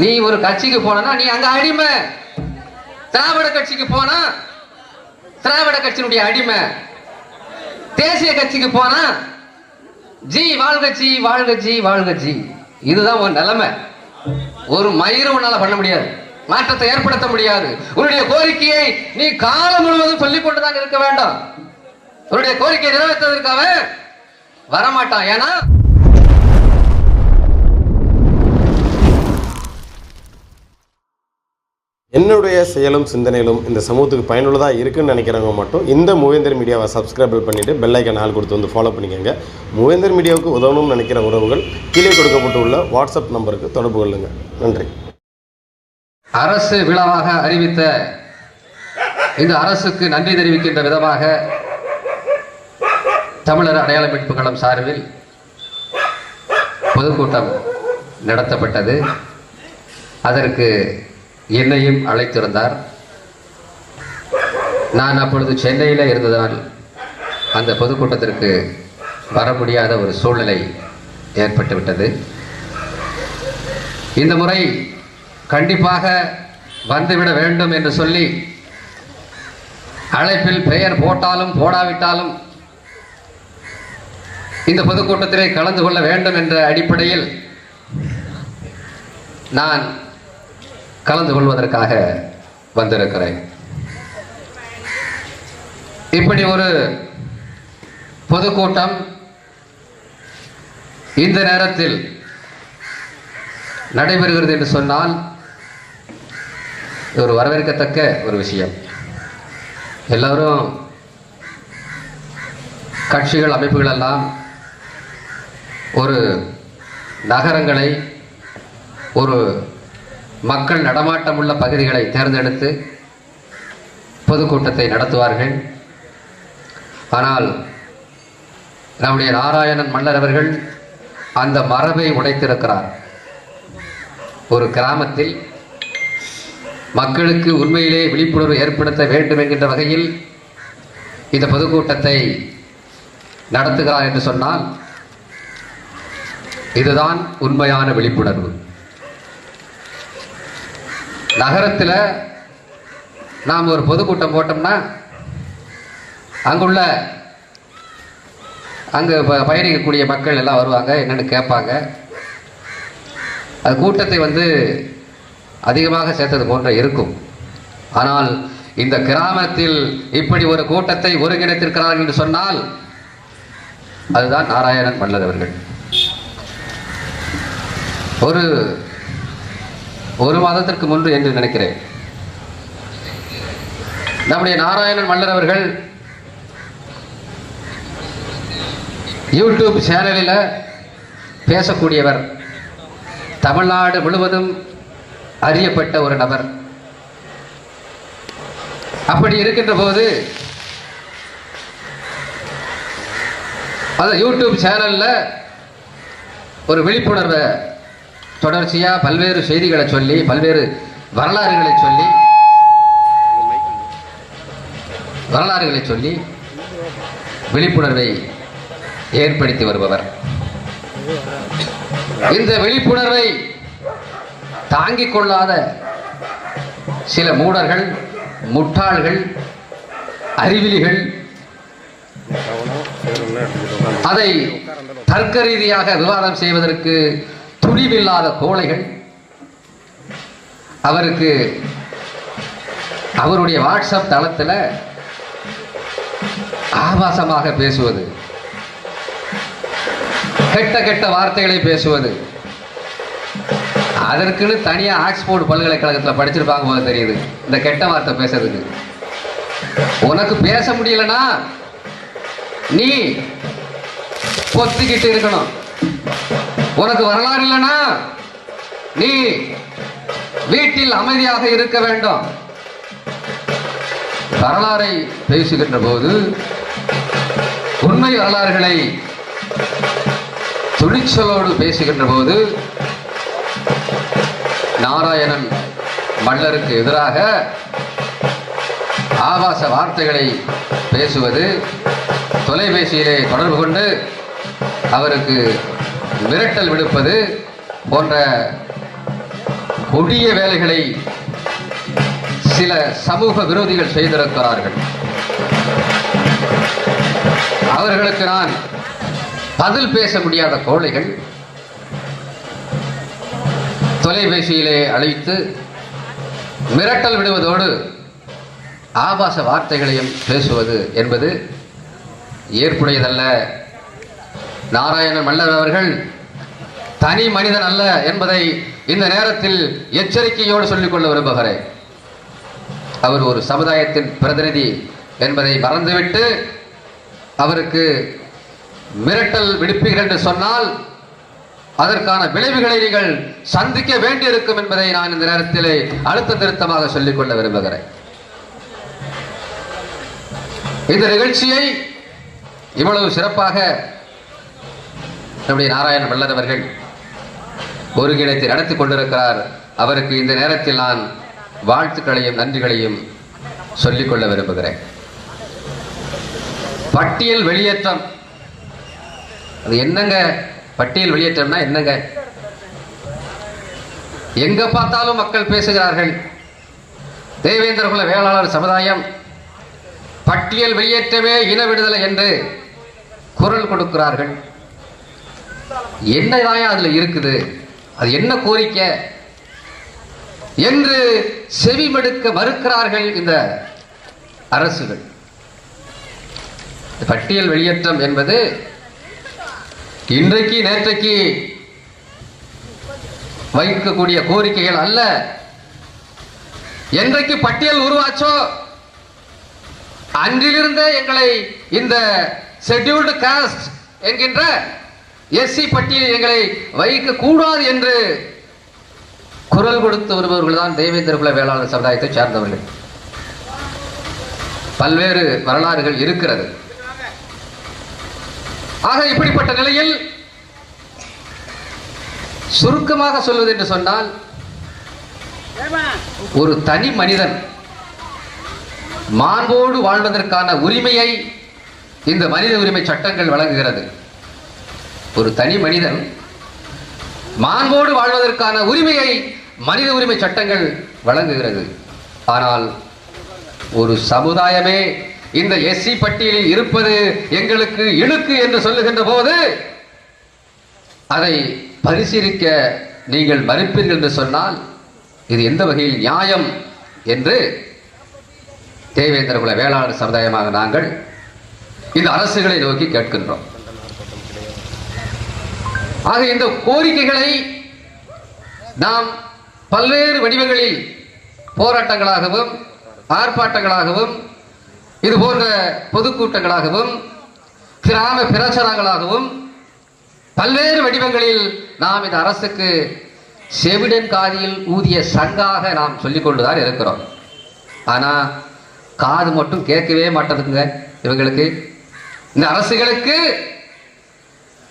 நீ ஒரு கட்சிக்கு போனா நீ அங்க அடிமை. திராவிட கட்சிக்கு போனா திராவிட கட்சியினுடைய அடிமை. தேசிய கட்சிக்கு போனா ஜி வாழ்கட்சி வாழ்கட்சி வாழ்கட்சி இதுதான் உன் நிலைமை. ஒரு மயிரும் உன்னால பண்ண முடியாது. மாற்றத்தை ஏற்படுத்த முடியாது. உன்னுடைய கோரிக்கையை நீ காலம் முழுவதும் சொல்லிக் கொண்டுதான் இருக்க வேண்டாம். உன்னுடைய கோரிக்கையை நிறைவேற்றுவதற்காக வரமாட்டான். ஏன்னா என்னுடைய செயலும் சிந்தனையிலும் இந்த சமூகத்துக்கு பயனுள்ளதாக இருக்குன்னு நினைக்கிறவங்க மட்டும் இந்த மூவேந்தர் மீடியாவை சப்ஸ்கிரைப் பண்ணிவிட்டு பெல்லைக்கன் ஆள் கொடுத்து வந்து ஃபாலோ பண்ணிக்கோங்க. மூவேந்தர் மீடியாவுக்கு உதவணும்னு நினைக்கிற உறவுகள் கீழே கொடுக்கப்பட்டுள்ள வாட்ஸ்அப் நம்பருக்கு தொடர்பு கொள்ளுங்கள் நன்றி. அரசு விழாவாக அறிவித்த இந்த அரசுக்கு நன்றி தெரிவிக்கின்ற விதமாக தமிழர் அடையாள மீட்பு களம் சார்பில் பொதுக்கூட்டம் நடத்தப்பட்டது. அதற்கு என்னையும் அழைத்திருந்தார். நான் அப்பொழுது சென்னையில் இருந்ததால் அந்த பொதுக்கூட்டத்திற்கு வர முடியாத ஒரு சூழ்நிலை ஏற்பட்டுவிட்டது. இந்த முறை கண்டிப்பாக வந்துவிட வேண்டும் என்று சொல்லி அழைப்பில் பெயர் போட்டாலும் போடாவிட்டாலும் இந்த பொதுக்கூட்டத்திலே கலந்து கொள்ள வேண்டும் என்ற அடிப்படையில் நான் கலந்து கொள்வதற்காக வந்திருக்கிறேன். இப்படி ஒரு பொதுக்கூட்டம் இந்த நேரத்தில் நடைபெறுகிறது என்று சொன்னால் ஒரு வரவேற்கத்தக்க ஒரு விஷயம். எல்லோரும் கட்சிகள் அமைப்புகள் எல்லாம் ஒரு நகரங்களை ஒரு மக்கள் நடமாட்டம் உள்ள பகுதிகளை தேர்ந்தெடுத்து பொதுக்கூட்டத்தை நடத்துவார்கள். ஆனால் நம்முடைய நாராயணன் மன்னர் அவர்கள் அந்த மரபை உடைத்திருக்கிறார். ஒரு கிராமத்தில் மக்களுக்கு உண்மையிலே விழிப்புணர்வு ஏற்படுத்த வேண்டும் என்கின்ற வகையில் இந்த பொதுக்கூட்டத்தை நடத்துகிறார் என்று சொன்னால் இதுதான் உண்மையான விழிப்புணர்வு. நகரத்தில் நாம் ஒரு பொதுக்கூட்டம் போட்டோம்னா அங்குள்ள அங்கே ப- பயணிக்கக்கூடிய மக்கள் எல்லாம் வருவாங்க என்னென்னு கேட்பாங்க. அது கூட்டத்தை வந்து அதிகமாக சேர்த்தது போன்ற இருக்கும். ஆனால் இந்த கிராமத்தில் இப்படி ஒரு கூட்டத்தை ஒருங்கிணைத்திருக்கிறார்கள் என்று சொன்னால் அதுதான் நாராயணன் மல்லர் அவர்கள் ஒரு ஒரு மாதத்திற்கு முன்பு என்று நினைக்கிறேன். நம்முடைய நாராயணன் மல்லர் அவர்கள் யூடியூப் சேனலில் பேசக்கூடியவர் தமிழ்நாடு முழுவதும் அறியப்பட்ட ஒரு நபர். அப்படி இருக்கின்ற போது அந்த யூடியூப் சேனலில் ஒரு விழிப்புணர்வை தொடர்ச்சியாக பல்வேறு செய்திகளை சொல்லி பல்வேறு வரலாறுகளை சொல்லி வரலாறுகளை சொல்லி விழிப்புணர்வை ஏற்படுத்தி வருபவர். இந்த விழிப்புணர்வை தாங்கிக் கொள்ளாத சில மூடர்கள் முட்டாள்கள் அறிவிலிகள் அதை தர்க்க ரீதியாக விவாதம் செய்வதற்கு துணிவில்லாத கோழைகள். அவருக்கு அவருடைய வாட்ஸ்அப் தளத்தில் ஆபாசமாக பேசுவது. கெட்ட கெட்ட வார்த்தைகளை பேசுவது. அதற்குன்னு தனியாக ஆக்ஸ்போர்டு பல்கலைக்கழகத்தில் படிச்சிருப்பாங்க போல தெரியுது இந்த கெட்ட வார்த்தை பேசுறதுக்கு. உனக்கு பேச முடியலனா நீ பொத்திக்கிட்டு இருக்கணும். உனக்கு வரலாறு இல்லைனா நீ வீட்டில் அமைதியாக இருக்க வேண்டும். வரலாறை பேசுகின்ற போது உண்மை வரலாறுகளை துணிச்சலோடு பேசுகின்ற போது நாராயணன் மல்லருக்கு எதிராக ஆபாச வார்த்தைகளை பேசுவது தொலைபேசியிலே தொடர்பு கொண்டு அவருக்கு மிரட்டல் விடுப்பது போன்ற கொடிய வேலைகளை சில சமூக விரோதிகள் செய்திருக்கிறார்கள். அவர்களுக்கு நான் பதில் பேச முடியாத கோழைகள் தொலைபேசியிலே அழைத்து மிரட்டல் விடுவதோடு ஆபாச வார்த்தைகளையும் பேசுவது என்பது ஏற்புடையதல்ல. நாராயணன் மல்லர் அவர்கள் தனி மனிதன் அல்ல என்பதை இந்த நேரத்தில் எச்சரிக்கையோடு சொல்லிக்கொள்ள விரும்புகிறேன். அவர் ஒரு சமுதாயத்தின் பிரதிநிதி என்பதை மறந்துவிட்டு அவருக்கு மிரட்டல் விடுப்பீர்கள் என்று சொன்னால் அதற்கான விளைவுகளை நீங்கள் சந்திக்க வேண்டியிருக்கும் என்பதை நான் இந்த நேரத்திலே அழுத்த திருத்தமாக சொல்லிக்கொள்ள விரும்புகிறேன். இந்த நிகழ்ச்சியை இவ்வளவு சிறப்பாக நம்முடைய நாராயண வல்லதவர்கள் அவர்கள் ஒருங்கிணைத்து நடத்தி கொண்டிருக்கிறார். அவருக்கு இந்த நேரத்தில் நான் வாழ்த்துக்களையும் நன்றிகளையும் சொல்லிக்கொள்ள விரும்புகிறேன். பட்டியல் வெளியேற்றம். அது என்னங்க? பட்டியல் வெளியேற்றம்னா என்னங்க? எங்க பார்த்தாலும் மக்கள் பேசுகிறார்கள். தேவேந்திர குல வேளாளர் சமுதாயம் பட்டியல் வெளியேற்றமே இன விடுதலை என்று குரல் கொடுக்கிறார்கள். என்னதான் அதுல இருக்குது? அது என்ன கோரிக்கை? என்று செவிமடுக்க மறுக்கிறார்கள் இந்த அரசுகள். பட்டியல் வெளியேற்றம் என்பது இன்றைக்கு நேற்றைக்கு வைக்கக்கூடிய கோரிக்கைகள் அல்ல. என்றைக்கு பட்டியல் உருவாச்சோ அன்றிலிருந்தே எங்களை இந்த ஷெட்யூல்டு காஸ்ட் என்கின்ற எஸ்சி பட்டியலில் எங்களை வைக்க கூடாது என்று குரல் கொடுத்து வருபவர்கள் தான் தேவேந்திர குல வேளாளர் சமுதாயத்தை சார்ந்தவர்கள். பல்வேறு வரலாறுகள் இருக்கிறது. ஆக இப்படிப்பட்ட நிலையில் சுருக்கமாக சொல்வது என்று சொன்னால் ஒரு தனி மனிதன் மாண்போடு வாழ்வதற்கான உரிமையை இந்த மனித உரிமை சட்டங்கள் வழங்குகிறது. ஒரு தனி மனிதன் மாண்போடு வாழ்வதற்கான உரிமையை மனித உரிமை சட்டங்கள் வழங்குகிறது. ஆனால் ஒரு சமுதாயமே இந்த எஸ்சி பட்டியலில் இருப்பது எங்களுக்கு இழுக்கு என்று சொல்லுகின்ற போது அதை பரிசீலிக்க நீங்கள் மறுப்பீர்கள் என்று சொன்னால் இது எந்த வகையில் நியாயம் என்று தேவேந்திர குல வேளாளர் சமுதாயமாக நாங்கள் இந்த அரசுகளை நோக்கி கேட்கின்றோம். ஆக இந்த கோரிக்கைகளை நாம் பல்வேறு வடிவங்களில் போராட்டங்களாகவும் ஆர்ப்பாட்டங்களாகவும் இது போன்ற பொதுக்கூட்டங்களாகவும் கிராம பிரச்சாரங்களாகவும் பல்வேறு வடிவங்களில் நாம் இந்த அரசுக்கு செவிடன் காதியில் ஊதிய சங்காக நாம் சொல்லிக் கொண்டுதான் இருக்கிறோம். ஆனால் காது மட்டும் கேட்கவே மாட்டதுங்க இவங்களுக்கு. இந்த அரசுகளுக்கு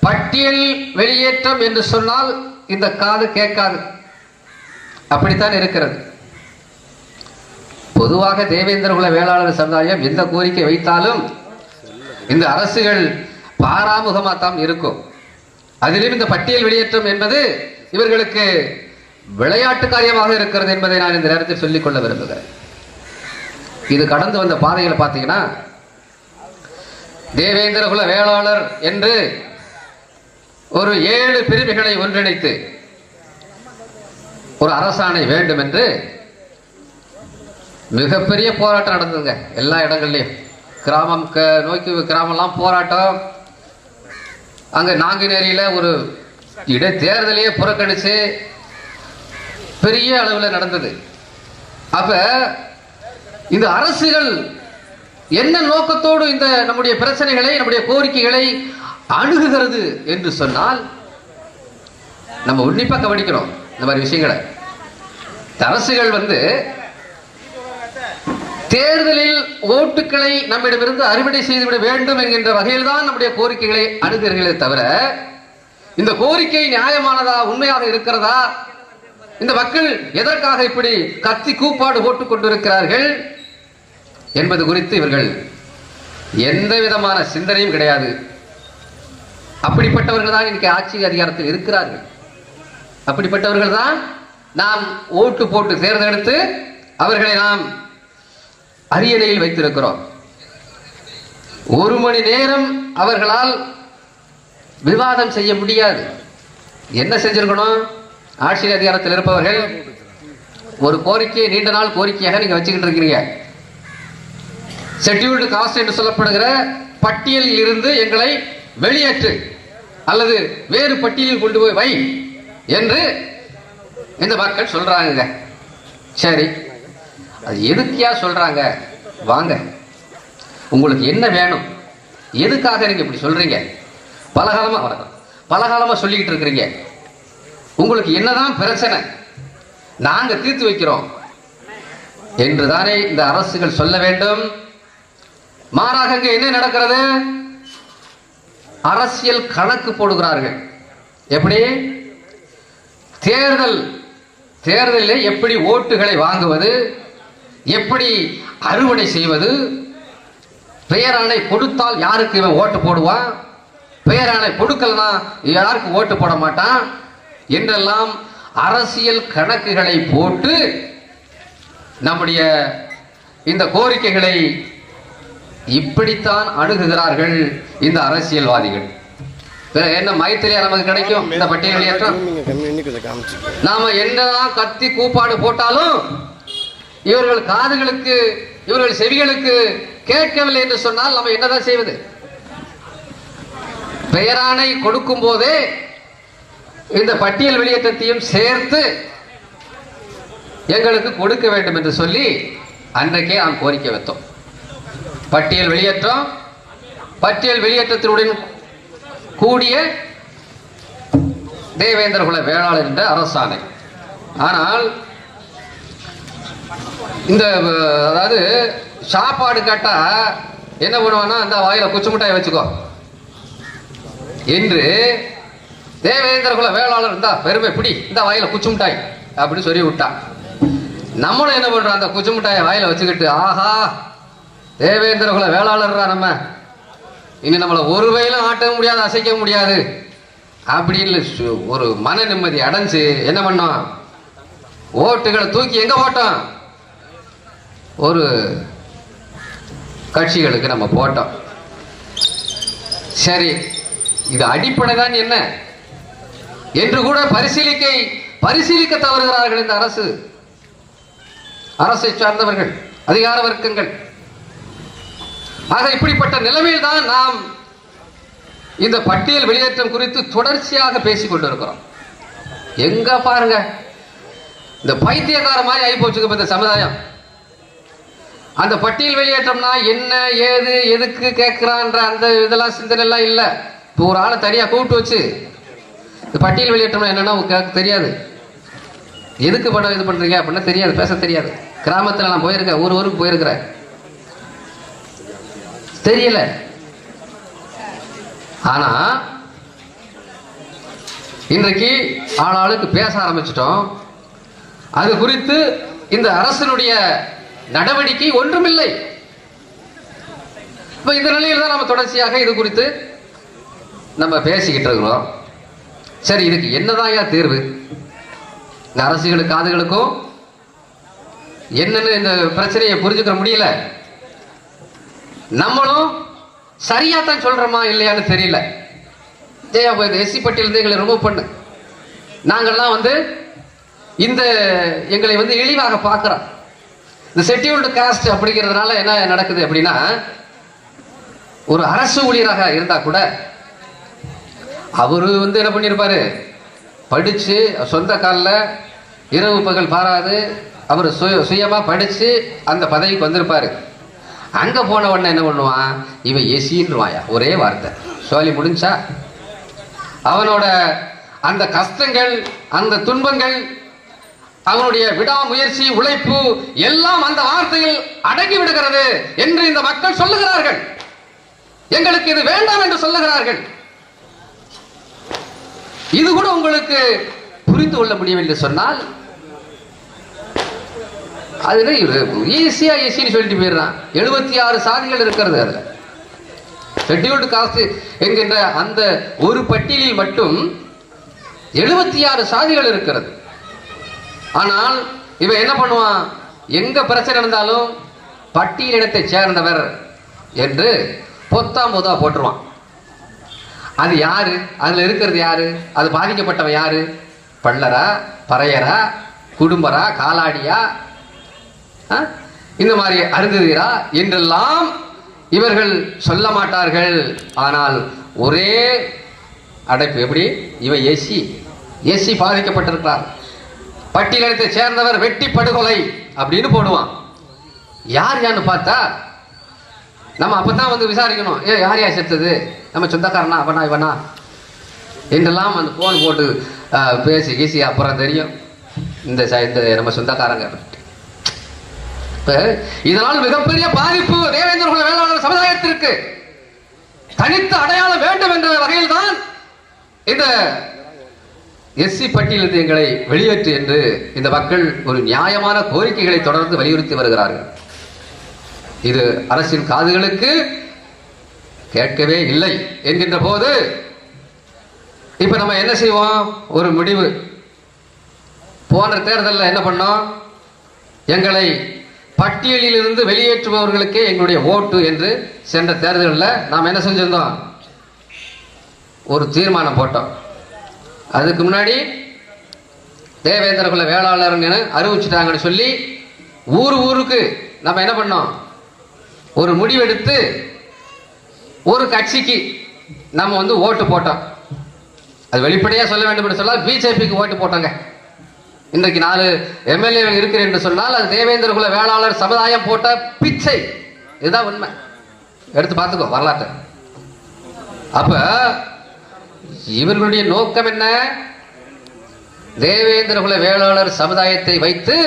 பட்டியல் வெளியேற்றம் என்று சொன்னால் இந்த காது கேட்காது. அப்படித்தான் இருக்கிறது. பொதுவாக தேவேந்திர குல வேளாளர் சமுதாயம் எந்த கோரிக்கை வைத்தாலும் இந்த அரசுகள் பாராமுகமாக தான் இருக்கும். அதிலும் இந்த பட்டியல் வெளியேற்றம் என்பது இவர்களுக்கு விளையாட்டு காரியமாக இருக்கிறது என்பதை நான் இந்த நேரத்தில் சொல்லிக் கொள்ள விரும்புகிறேன். இது கடந்து வந்த பாதைகளை பார்த்தீங்கன்னா தேவேந்திர குல வேளாளர் என்று ஒரு ஏழு பிரிவுகளை ஒன்றிணைத்து ஒரு அரசாணை வேண்டும் என்று மிகப்பெரிய போராட்டம் நடந்ததுங்க. எல்லா இடங்கள்லையும். கிராமம் நோக்கி கிராமம்லாம் போராட்டம். அங்க நாங்குநேரியில ஒரு இடைத்தேர்தலையே புறக்கணிச்சு பெரிய அளவில் நடந்தது. அப்ப இந்த அரசுகள் என்ன நோக்கத்தோடு இந்த நம்முடைய பிரச்சனைகளை நம்முடைய கோரிக்கைகளை அணுகுகிறது என்று சொன்னால் நம்ம உன்னிப்பாக கவனிக்கணும் இந்த மாதிரி விஷயங்களை. அரசுகள் வந்து தேர்தலில் ஓட்டுகளை நம்மிடமிருந்து அறுவடை செய்துவிட வேண்டும் என்கின்ற வகையில் தான் நம்முடைய கோரிக்கைகளை அணுகிறீர்களே தவிர இந்த கோரிக்கை நியாயமானதா உண்மையாக இருக்கிறதா? இந்த மக்கள் எதற்காக இப்படி கத்தி கூப்பாடு போட்டுக் கொண்டிருக்கிறார்கள் என்பது குறித்து இவர்கள் எந்த விதமான சிந்தனையும் கிடையாது. அப்படிப்பட்டவர்கள் தான் இன்னைக்கு ஆட்சி அதிகாரத்தில் இருக்கிறார்கள். அப்படிப்பட்டவர்கள் தான் நாம் ஓட்டு போட்டு தேர்ந்தெடுத்து அவர்களை நாம் அரியணையில் வைத்திருக்கிறோம். ஒரு மணி நேரம் அவர்களால் விவாதம் செய்ய முடியாது. என்ன செஞ்சிருக்கணும்? ஆட்சி அதிகாரத்தில் இருப்பவர்கள் ஒரு கோரிக்கையை நீண்ட நாள் கோரிக்கையாக நீங்க வச்சுக்கிட்டு இருக்கிறீங்க. ஷெட்யூல்டு காஸ்ட் என்று சொல்லப்படுகிற பட்டியலில் இருந்து எங்களை வெளியேற்று அல்லது வேறு பட்டியலில் கொண்டு போய் வை என்று இந்த மக்கள் சொல்றாங்க. சரி. அது எதுக்கியா சொல்றாங்க? வாங்க. உங்களுக்கு என்ன வேணும்? எதுக்காக நீங்க இப்படி சொல்றீங்க? பலகாலமா வணக்கம். பலகாலமா சொல்லிக்கிட்டு இருக்கிறீங்க. உங்களுக்கு என்னதான் பிரச்சனை? நாங்க தீர்த்து வைக்கிறோம். என்றுதானே இந்த அரசுகள் சொல்ல வேண்டும்? மாறாக என்ன நடக்கிறது? அரசியல் கணக்கு போடுகிறார்கள். எப்படி? தேர்தல் தேர்தலில் எப்படி ஓட்டுகளை வாங்குவது எப்படி அறுவடை செய்வது பெயராணை கொடுத்தால் யாருக்கு இவன் ஓட்டு போடுவான் பெயராணை கொடுக்கலனா யாருக்கு ஓட்டு போட மாட்டான் என்றெல்லாம் அரசியல் கணக்குகளை போட்டு நம்முடைய இந்த கோரிக்கைகளை இப்படித்தான் அணுகுகிறார்கள் இந்த அரசியல்வாதிகள். பிறகு என்ன மைத்திரியா நமக்கு கிடைக்கும்? இந்த பட்டியல் ஏற்றம் நாம என்னதான் கத்தி கூப்பாடு போட்டாலும் இவர்கள் காதுகளுக்கு இவர்கள் செவிகளுக்கு கேட்கவில்லை என்று சொன்னால் நம்ம என்னதான் செய்வது? பெயரானை கொடுக்கும் போதே இந்த பட்டியல் வெளியேற்றத்தையும் சேர்த்து எங்களுக்கு கொடுக்க வேண்டும் என்று சொல்லி அன்றைக்கே நாம் கோரிக்கை வைத்தோம். பட்டியல் வெளியேற்றம். பட்டியல் வெளியேற்றத்தினுடன் கூடிய தேவேந்திர குல வேளாளர் என்ற அரசாணை. ஆனால் இந்த அதாவது சாப்பாடு கேட்டா என்ன பண்ணுவான்னா அந்த வாயில குச்சி மிட்டாய் வச்சுக்கோ. என்று தேவேந்திர குல வேளாளர் இருந்தா பெருமை பிடி இந்த வாயில குச்சி மிட்டாய் அப்படின்னு சொல்லி விட்டான் நம்மளும் என்ன பண்றோம் அந்த குச்சி மிட்டாயை வாயில வச்சுக்கிட்டு ஆஹா தேவேந்திர குல வேளாளர்ரா நம்ம. இனி நம்மளை ஒரு வயலும் ஆட்ட முடியாது அசைக்க முடியாது. அப்படின்னு சு- ஒரு மன நிம்மதி அடைஞ்சு என்ன பண்ணோம்? ஓட்டுகளை தூக்கி எங்க போட்டோம்? ஒரு கட்சிகளுக்கு நம்ம போட்டோம். சரி இது அடிப்படை தான் என்ன? என்று கூட பரிசீலிக்கை பரிசீலிக்க தவறுகிறார்கள் இந்த அரசு. அரசை சார்ந்தவர்கள் அதிகார வர்க்கங்கள். ஆக இப்படிப்பட்ட நிலைமையில் தான் நாம் இந்த பட்டியல் வெளியேற்றம் குறித்து தொடர்ச்சியாக பேசிக் கொண்டிருக்கிறோம். எங்க பாருங்க இந்த பைத்தியக்கார மாதிரி ஆகி போச்சுங்க இந்த சமுதாயம். அந்த பட்டியல் வெளியேற்றம்னா என்ன ஏது எதுக்கு கேட்கிறான்ற அந்த இதெல்லாம் சிந்தனை எல்லாம் இல்லை. இப்போ ஒரு ஆளை தனியாக கூப்பிட்டு வச்சு இந்த பட்டியல் வெளியேற்றம்னா என்னன்னா உங்களுக்கு தெரியாது. எதுக்கு படம் இது பண்றீங்க அப்படின்னா தெரியாது பேச தெரியாது. கிராமத்தில் நான் போயிருக்கேன் ஊர் ஊருக்கு போயிருக்கிறேன். தெரியல. ஆனா இன்றைக்கு ஆளாளுக்கு பேச ஆரம்பிச்சிட்டோம். அது குறித்து இந்த அரசனுடைய நடவடிக்கை ஒன்றுமில்லை. இப்ப இந்த நிலையில் தான் நம்ம தொடர்ச்சியாக இது குறித்து நம்ம பேசிக்கிட்டு இருக்கிறோம். சரி இதுக்கு என்னதான் தீர்வு? இந்த அரசுகளுக்கு காதுகளுக்கும் என்னன்னு இந்த பிரச்சனையை புரிஞ்சுக்க முடியல. நம்மளும் சரியா தான் சொல்றோமா இல்லையான்னு தெரியல. ஜெயா போய் எஸ்சி எங்களை ரிமூவ் பண்ணு. நாங்கள்லாம் வந்து இந்த எங்களை வந்து இழிவாக பார்க்குறோம். இந்த செட்டியூல்டு காஸ்ட் அப்படிங்கிறதுனால என்ன நடக்குது அப்படின்னா ஒரு அரசு ஊழியராக இருந்தால் கூட அவர் வந்து என்ன பண்ணியிருப்பாரு படித்து சொந்த காலில் இரவு பகல் பாராது. அவர் சுய சுயமாக படித்து அந்த பதவிக்கு வந்திருப்பாரு. அங்கே போன உடனே என்ன பண்ணுவான்? இவன் எசின்னுவாயா ஒரே வார்த்தை. சோலி முடிஞ்சா? அவனோட அந்த கஷ்டங்கள் அந்த துன்பங்கள் அவனுடைய விடாமுயற்சி உழைப்பு எல்லாம் அந்த வார்த்தையில் அடங்கி விடுகிறது என்று இந்த மக்கள் சொல்லுகிறார்கள். எங்களுக்கு இது வேண்டாம் என்று சொல்லுகிறார்கள். இது கூட உங்களுக்கு புரிந்து கொள்ள முடியவில்லை சொன்னால் அதுல ஈஸியா ஈஸின்னு சொல்லிட்டு போயிடுறான். எழுபத்தி ஆறு சாதிகள் இருக்கிறது அதுல. ஷெட்யூல்டு காஸ்ட் என்கின்ற அந்த ஒரு பட்டியலில் மட்டும் எழுபத்தி ஆறு சாதிகள் இருக்கிறது. ஆனால் இவன் என்ன பண்ணுவான்? எங்க பிரச்சனை இருந்தாலும் பட்டியலினத்தை சேர்ந்தவர் என்று பொத்தாம் பொதா போட்டுருவான். அது யாரு? அதுல இருக்கிறது யாரு? அது பாதிக்கப்பட்டவன் யாரு? பள்ளரா பறையரா குடும்பரா காலாடியா இந்த மாதிரி அருந்ததிரா என்றெல்லாம் இவர்கள் சொல்ல மாட்டார்கள். ஆனால் ஒரே அடைப்பு எப்படி? இவன் எஸ்சி எஸ்சி பாதிக்கப்பட்டிருக்கிறார். பட்டியலத்தை சேர்ந்தவர் வெட்டி படுகொலை அப்படின்னு போடுவான். யார் யான்னு பார்த்தா நம்ம அப்பதான் வந்து விசாரிக்கணும். ஏ யார் யார் செத்தது? நம்ம சொந்தக்காரனா அவனா இவனா? என்றெல்லாம் அந்த போன் போட்டு பேசி கீசி அப்புறம் தெரியும். இந்த ச- இந்த நம்ம சொந்தக்காரங்க. இதனால் மிகப்பெரிய பாதிப்பு தேவேந்திர குல வேளாளர் சமுதாயத்திற்கு தனித்த அடையாளம் வேண்டும் என்ற வகையில் தான் இந்த எஸ்சி பட்டியலிருந்து எங்களை வெளியேற்று என்று இந்த மக்கள் ஒரு நியாயமான கோரிக்கைகளை தொடர்ந்து வலியுறுத்தி வருகிறார்கள். இது அரசின் காதுகளுக்கு கேட்கவே இல்லை என்கின்ற போது இப்ப நம்ம என்ன செய்வோம்? ஒரு முடிவு. போன தேர்தலில் என்ன பண்ணோம்? எங்களை பட்டியலில் இருந்து வெளியேற்றுபவர்களுக்கே எங்களுடைய ஓட்டு என்று சென்ற தேர்தலில் நாம் என்ன செஞ்சிருந்தோம்? ஒரு தீர்மானம் போட்டோம். அதுக்கு முன்னாடி தேவேந்திர குல வேளாளர்னு அறிவிச்சிட்டாங்கன்னு சொல்லி ஊர் ஊருக்கு நம்ம என்ன பண்ணோம்? ஒரு முடிவெடுத்து ஒரு கட்சிக்கு நம்ம வந்து ஓட்டு போட்டோம். அது வெளிப்படையாக சொல்ல வேண்டும் என்று சொன்னால் பிஜேபிக்கு ஓட்டு போட்டோங்க. இன்றைக்கு நாலு எம்எல்ஏ இருக்கிறேன் என்று சொன்னால் அது தேவேந்திர குல வேளாளர் சமுதாயம் போட்ட பிச்சை. இதுதான் உண்மை. எடுத்து பார்த்துக்கோ வரலாற்றை. அப்ப இவர்களுடைய நோக்கம் என்ன? தேவேந்திர குல வேளாளர் சமுதாயத்தை வைத்து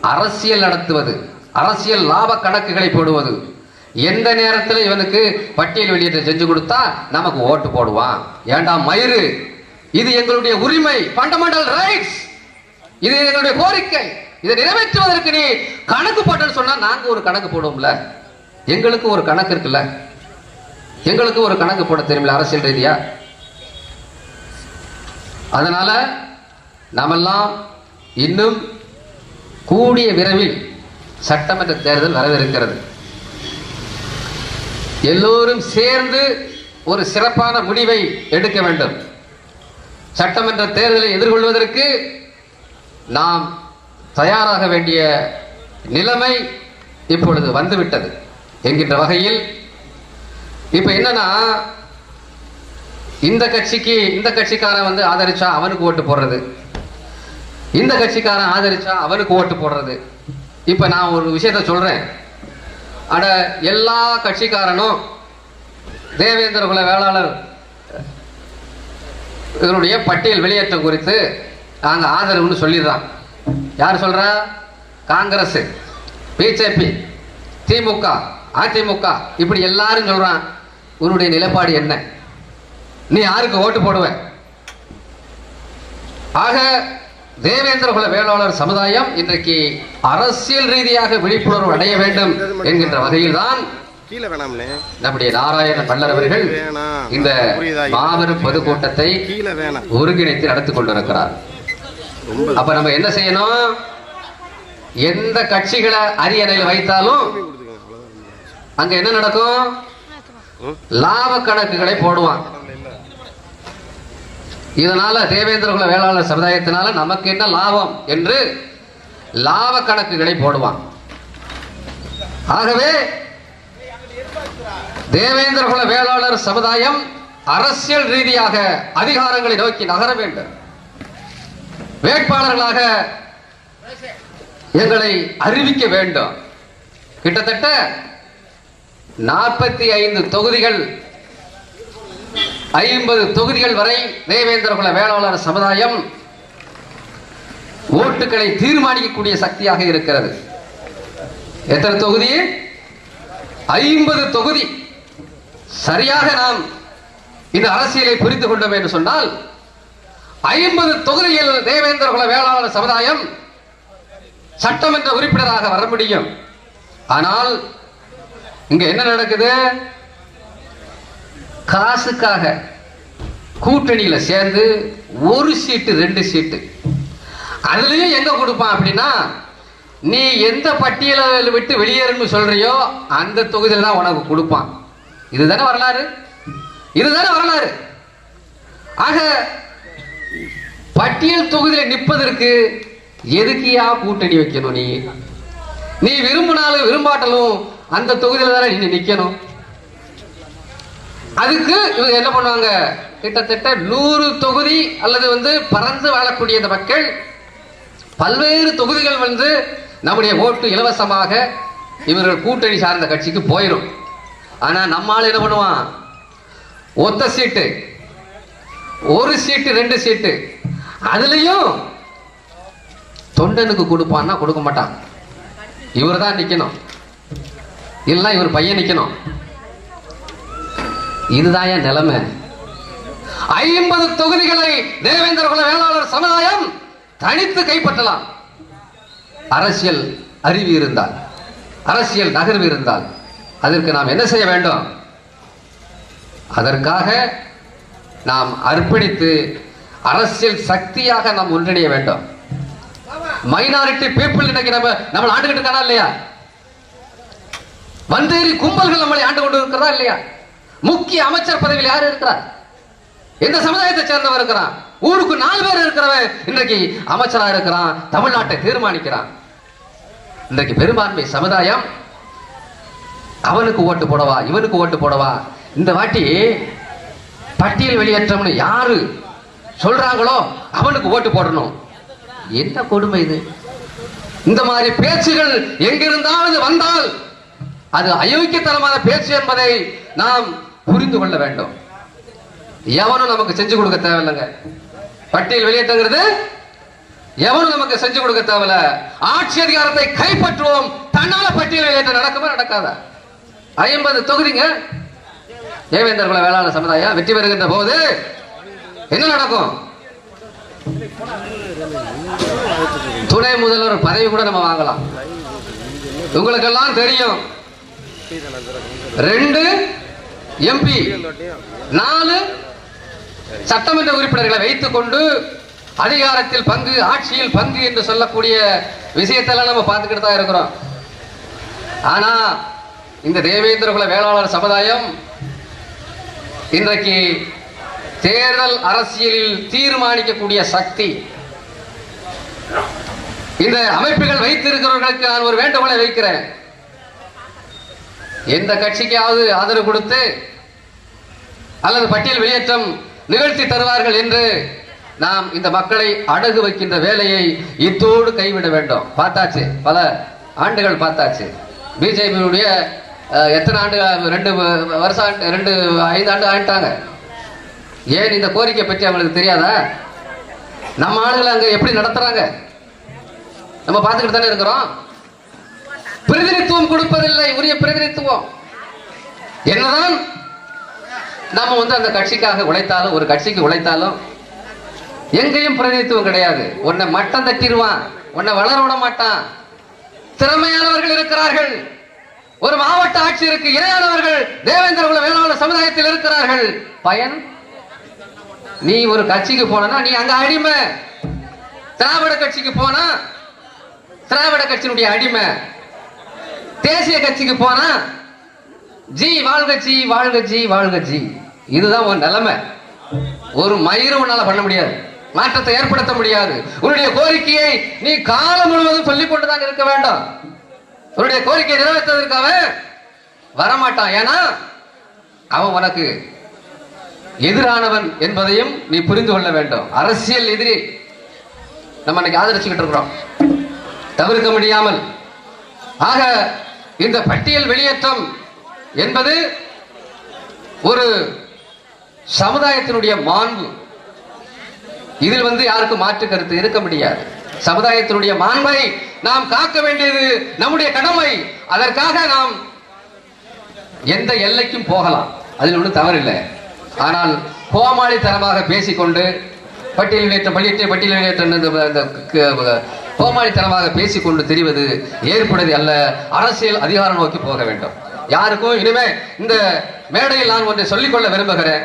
அரசியல் நடத்துவது அரசியல் லாப கணக்குகளை போடுவது. எந்த நேரத்தில் இவனுக்கு பட்டியல் வெளியீட்டை செஞ்சு கொடுத்தா நமக்கு ஓட்டு போடுவான். ஏண்டா மயிறு? இது எங்களுடைய உரிமை பண்டமெண்டல் ரைட்ஸ் இது எங்களுடைய கோரிக்கை. இதை நிறைவேற்றுவதற்கு நீ கணக்கு போட்டேன்னு சொன்னா நாங்க ஒரு கணக்கு போடுவோம்ல? எங்களுக்கு ஒரு கணக்கு இருக்குல்ல? எங்களுக்கு ஒரு கணக்கு போட தெரியுமில்ல அரசியல் ரீதியா? அதனால நாமெல்லாம் இன்னும் கூடிய விரைவில் சட்டமன்ற தேர்தல் வரவிருக்கிறது. எல்லோரும் சேர்ந்து ஒரு சிறப்பான முடிவை எடுக்க வேண்டும். சட்டமன்ற தேர்தலை எதிர்கொள்வதற்கு நாம் தயாராக வேண்டிய நிலைமை இப்பொழுது வந்துவிட்டது என்கின்ற வகையில் இப்ப என்னன்னா இந்த கட்சிக்கு இந்த கட்சிக்காரன் வந்து ஆதரிச்சா அவனுக்கு ஓட்டு போடுறது. இந்த கட்சிக்காரன் ஆதரிச்சா அவனுக்கு ஓட்டு போடுறது. இப்ப நான் ஒரு விஷயத்த சொல்றேன். அட எல்லா கட்சிக்காரனும் தேவேந்திர குல வேளாளர் இதனுடைய பட்டியல் வெளியேற்றம் குறித்து நாங்கள் ஆதரவுன்னு சொல்லிடுறோம். யார் சொல்கிறா காங்கிரஸ் பிஜேபி திமுக அதிமுக இப்படி எல்லாரும் சொல்கிறான் உன்னுடைய நிலைப்பாடு என்ன? நீ யாருக்கு ஓட்டு போடுவ? ஆக தேவேந்திர குல வேளாளர் சமுதாயம் இன்றைக்கு அரசியல் ரீதியாக விழிப்புணர்வு அடைய வேண்டும் என்கின்ற வகையில்தான் கீழே வேணாம்னே. நம்முடைய நாராயண பல்லர் அவர்கள். இந்த? மாபெரும் பொதுக்கூட்டத்தை கீழே வேணாம் ஒருங்கிணைத்து நடத்தி கொண்டிருக்கிறார். அப்ப நம்ம என்ன செய்யணும்? எந்த கட்சிகளை அரியணையில் வைத்தாலும் அங்க என்ன நடக்கும்? லாப கணக்குகளை போடுவான் இதனால தேவேந்திர குல வேளாளர் சமுதாயத்தினால நமக்கு என்ன லாபம் என்று லாப கணக்குகளை போடுவான் ஆகவே தேவேந்திர குல வேளாளர் சமுதாயம் அரசியல் ரீதியாக அதிகாரங்களை நோக்கி நகர வேண்டும். வேட்பாளர்களாக எங்களை அறிவிக்க வேண்டும். கிட்டத்தட்ட நாற்பத்தி ஐந்து தொகுதிகள் ஐம்பது தொகுதிகள் வரை தேவேந்திர குல வேளாளர் சமுதாயம் ஓட்டுகளை தீர்மானிக்கக்கூடிய சக்தியாக இருக்கிறது. எத்தனை தொகுதி? ஐம்பது தொகுதி. சரியாக நாம் இந்த அரசியலை புரிந்து கொண்டோம் என்று சொன்னால் ஐம்பது தொகுதியில் தேவேந்திர குல வேளாளர் சமுதாயம் சட்டமன்ற உறுப்பினராக வர முடியும். ஆனால் இங்க என்ன நடக்குது? காசுக்காக கூட்டணியில சேர்ந்து ஒரு சீட்டு ரெண்டு சீட்டு. அதுலயும் எங்க கொடுப்பான் அப்படின்னா நீ எந்த பட்டியலில் விட்டு வெளியேறணும்னு சொல்றியோ அந்த தொகுதியில் தான் உனக்கு கொடுப்பான். இதுதானே வரலாறு? இதுதானே வரலாறு? ஆக பட்டியல் தொகுதியில் நிற்பதற்கு எதுக்கியா கூட்டணி வைக்கணும் நீ? நீ விரும்பினாலும் விரும்பாட்டலும் அந்த தொகுதியில் தானே நீ நிற்கணும் அதுக்கு இவங்க என்ன பண்ணுவாங்க? கிட்டத்தட்ட நூறு தொகுதி அல்லது வந்து பறந்து வாழக்கூடிய இந்த மக்கள் பல்வேறு தொகுதிகள் வந்து நம்முடைய ஓட்டு இலவசமாக இவர்கள் கூட்டணி சார்ந்த கட்சிக்கு போயிடும் ஆனால் நம்மால் என்ன பண்ணுவான்? ஒத்த சீட்டு. ஒரு சீட்டு ரெண்டு சீட்டு. அதுலயும் தொண்டனுக்கு கொடுப்பான்னா கொடுக்க மாட்டான் இவர் தான் நிக்கணும். இல்லைன்னா இவர் பையன் நிக்கணும். இதுதான் என் நிலைமை. ஐம்பது தொகுதிகளை தேவேந்திர குல வேளாளர் சமுதாயம் தனித்து கைப்பற்றலாம். அரசியல் அறிவு இருந்தால் அரசியல் நகர்வு இருந்தால் அதற்கு நாம் என்ன செய்ய வேண்டும்? அதற்காக நாம் அர்ப்பணித்து அரசியல் சக்தியாக நாம் ஒன்றிணைய வேண்டும். மைனாரிட்டி பீப்புள் இன்னைக்கு நம்ம நம்ம ஆண்டுகிட்டு இருக்கானா இல்லையா? வந்தேரி கும்பல்கள் நம்மளை ஆண்டு கொண்டு இருக்கிறதா இல்லையா? முக்கிய அமைச்சர் பதவியில் யார் இருக்கிறார்? எந்த சமுதாயத்தை சேர்ந்தவர் இருக்கிறான் ஊருக்கு நாலு பேர் இருக்கிறவன் இன்றைக்கு அமைச்சரா இருக்கிறான் தமிழ்நாட்டை தீர்மானிக்கிறான். இன்றைக்கு பெரும்பான்மை சமுதாயம் அவனுக்கு ஓட்டு போடவா இவனுக்கு ஓட்டு போடவா? இந்த வாட்டி பட்டியல் வெளியேற்றம்னு யாரு சொல்றாங்களோ அவனுக்கு ஓட்டு போடணும். என்ன கொடுமை இது? இந்த மாதிரி பேச்சுகள் எங்கிருந்தாவது வந்தால் அது அயோக்கியத்தனமான பேச்சு என்பதை நாம் புரிந்து கொள்ள வேண்டும். எவனும் நமக்கு செஞ்சு கொடுக்க தேவையில்லைங்க. பட்டியல் வெளியேற்றங்கிறது எவனும் நமக்கு செஞ்சு கொடுக்க தேவையில்ல. ஆட்சி அதிகாரத்தை கைப்பற்றுவோம். தன்னால பட்டியல் வெளியேற்றம் நடக்குமா நடக்காதா? ஐம்பது தொகுதிங்க. தேவேந்தர் குல வேளாண் சமுதாயம் வெற்றி பெறுகின்ற போது என்ன நடக்கும்? துணை முதல்வர் பதவி கூட நம்ம வாங்கலாம். உங்களுக்கெல்லாம் தெரியும். ரெண்டு எம்பி நாலு சட்டமன்ற உறுப்பினர்களை வைத்துக் கொண்டு அதிகாரத்தில் பங்கு ஆட்சியில் பங்கு என்று சொல்லக்கூடிய விஷயத்தெல்லாம் நம்ம பார்த்துக்கிட்டு தான் இருக்கிறோம். ஆனா இந்த தேவேந்திர குல வேளாளர் சமுதாயம் இன்றைக்கு தேர்தல் அரசியலில் தீர்மானிக்கக்கூடிய சக்தி இந்த அமைப்புகள் வைத்திருக்கிறவர்களுக்கு நான் ஒரு வேண்டுகோளை வைக்கிறேன். எந்த கட்சிக்காவது ஆதரவு கொடுத்து அல்லது பட்டியல் வெளியேற்றம் நிகழ்த்தி தருவார்கள் என்று நாம் இந்த மக்களை அடகு வைக்கின்ற வேலையை இத்தோடு கைவிட வேண்டும். பார்த்தாச்சு. பல ஆண்டுகள் பார்த்தாச்சு. பிஜேபியுடைய எத்தனை ஆண்டு ரெண்டு வருஷம் ரெண்டு ஐந்து ஆண்டு ஆயிட்டாங்க. ஏன் இந்த கோரிக்கை பற்றி அவங்களுக்கு தெரியாதா? நம்ம ஆளுகளை அங்க எப்படி நடத்துறாங்க? நம்ம பார்த்துக்கிட்டு தானே இருக்கிறோம். பிரதிநிதித்துவம் கொடுப்பதில்லை. உரிய பிரதிநிதித்துவம். என்னதான் நம்ம வந்து அந்த கட்சிக்காக உழைத்தாலும் ஒரு கட்சிக்கு உழைத்தாலும் எங்கேயும் பிரதிநிதித்துவம் கிடையாது. உன்னை மட்டம் தட்டிடுவான். உன்னை வளர விட மாட்டான். திறமையானவர்கள் இருக்கிறார்கள். ஒரு மாவட்ட ஆட்சியருக்கு இணையானவர்கள் தேவேந்திர குல வேளாண் சமுதாயத்தில் இருக்கிறார்கள். பயன்? நீ ஒரு கட்சிக்கு போனா நீ அங்க அடிமை. திராவிட கட்சிக்கு போனா திராவிட கட்சியினுடைய அடிமை. தேசிய கட்சிக்கு போனா ஜி வாழ்க ஜி வாழ்க ஜி வாழ்க ஜி. இதுதான் உன் நிலைமை. ஒரு மயிரும் உன்னால பண்ண முடியாது. மாற்றத்தை ஏற்படுத்த முடியாது. உன்னுடைய கோரிக்கையை நீ காலம் முழுவதும் சொல்லிக் கொண்டுதான் இருக்க வேண்டாம். உன்னுடைய கோரிக்கையை நிறைவேற்றுவதற்கு அவன் வரமாட்டான். ஏன்னா அவன் உனக்கு எதிரானவன் என்பதையும் நீ புரிந்து கொள்ள வேண்டும். அரசியல் எதிரி. நம்ம இன்னைக்கு ஆதரிச்சுக்கிட்டு இருக்கிறோம். தவிர்க்க முடியாமல். ஆக இந்த பட்டியல் வெளியேற்றம் என்பது ஒரு சமுதாயத்தினுடைய மாண்பு. இதில் வந்து யாருக்கும் மாற்று கருத்து இருக்க முடியாது. சமுதாயத்தினுடைய மாண்பை நாம் காக்க வேண்டியது நம்முடைய கடமை. அதற்காக நாம் எந்த எல்லைக்கும் போகலாம். அதில் ஒன்றும் தவறில்லை. ஆனால் கோமாளித்தனமாக பேசிக்கொண்டு பட்டியல் வெளியேற்ற பள்ளியற்ற பட்டியல் வெளியேற்ற இந்த கோமாளித்தனமாக பேசிக்கொண்டு தெரிவது ஏற்புடையது அல்ல. அரசியல் அதிகாரம் நோக்கி போக வேண்டும். யாருக்கும் இனிமே இந்த மேடையில் நான் ஒன்றை சொல்லிக்கொள்ள விரும்புகிறேன்.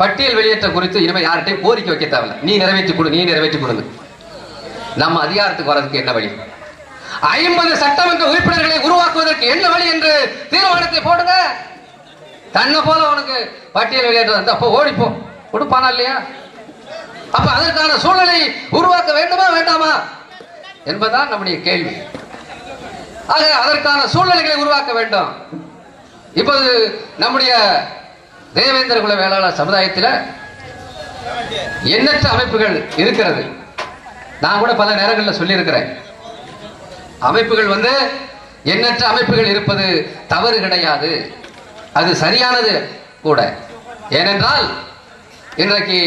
பட்டியல் வெளியேற்றம் குறித்து இனிமே யார்கிட்டையும் கோரிக்கை வைக்க தேவையில்ல. நீ நிறைவேற்றி கொடு நீ நிறைவேற்றி கொடுங்க நம்ம அதிகாரத்துக்கு வர்றதுக்கு என்ன வழி? ஐம்பது சட்டமன்ற உறுப்பினர்களை உருவாக்குவதற்கு என்ன வழி என்று தீர்மானத்தை போடுங்க. தன்னை போல உனக்கு பட்டியல் வெளியேற்றது அப்போ ஓடிப்போம் கொடுப்பானா இல்லையா? அப்ப அதற்கான சூழலை உருவாக்க வேண்டுமா வேண்டாமா? என்பதுதான் நம்முடைய கேள்வி. ஆக அதற்கான சூழ்நிலைகளை உருவாக்க வேண்டும். இப்போது நம்முடைய தேவேந்திர குல வேளாளர் சமுதாயத்தில் எண்ணற்ற அமைப்புகள் இருக்கிறது. நான் கூட பல நேரங்களில் சொல்லியிருக்கிறேன். அமைப்புகள் வந்து எண்ணற்ற அமைப்புகள் இருப்பது தவறு கிடையாது. அது சரியானது கூட. ஏனென்றால் இன்றைக்கு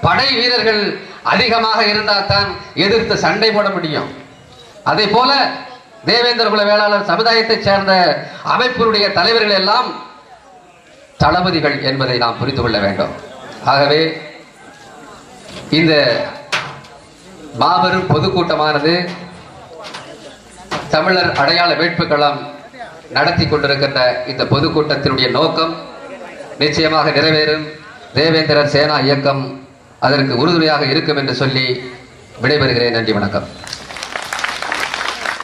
படை வீரர்கள் அதிகமாக இருந்தால் தான் எதிர்த்து சண்டை போட முடியும். அதே போல தேவேந்திர குல வேளாளர் சமுதாயத்தைச் சேர்ந்த அமைப்பினுடைய தலைவர்கள் எல்லாம் தளபதிகள் என்பதை நாம் புரிந்து கொள்ள வேண்டும். ஆகவே இந்த மாபெரும் பொதுக்கூட்டமானது தமிழர் அடையாள வேட்பு களம் நடத்தி கொண்டிருக்கின்ற இந்த பொதுக்கூட்டத்தினுடைய நோக்கம் நிச்சயமாக நிறைவேறும். தேவேந்திரர் சேனா இயக்கம் அதற்கு உறுதுணையாக இருக்கும் என்று சொல்லி விடைபெறுகிறேன். நன்றி வணக்கம்.